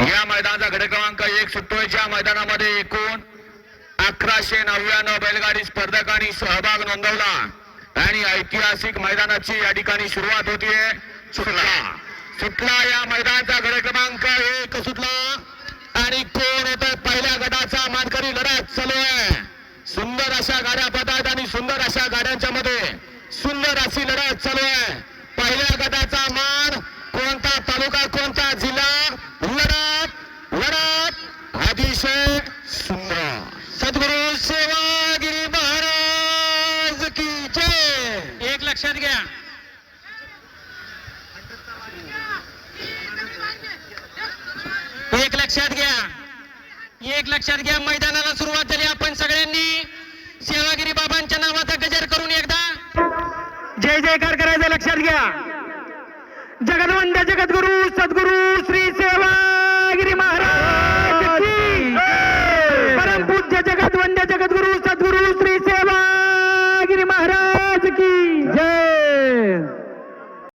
या मैदानाचा घटक क्रमांक एक सुटतोय मैदानामध्ये एकूण अकराशे नव्याण्णव बैलगाडी स्पर्धकांनी सहभाग नोंदवला. आणि ऐतिहासिक मैदानाची या ठिकाणी सुरुवात होतीये. सुटला. सुटला या मैदानाचा घटक क्रमांक एक सुटला. आणि कोण होत? पहिल्या गटाचा मानकरी लढत चालू आहे. सुंदर अशा गाड्या पडतात आणि सुंदर अशा गाड्यांच्या मध्ये सुंदर अशी लढत चालू आहे. पहिल्या गटाचा मान कोणता तालुका कोणता जिल्हा लढत लढत अतिशय सुंदर सद्गुरु सेवागिरी महाराज की जय। एक लक्षात घ्या. एक लक्षात घ्या. एक लक्षात घ्या मैदानाला सुरुवात झाली आपण सगळ्यांनी. सेवागिरी बाबांच्या नावाचा गजर करून एकदा. जय जयकार करायचं लक्षात घ्या. जगदवंद जगद्गुरु महाराज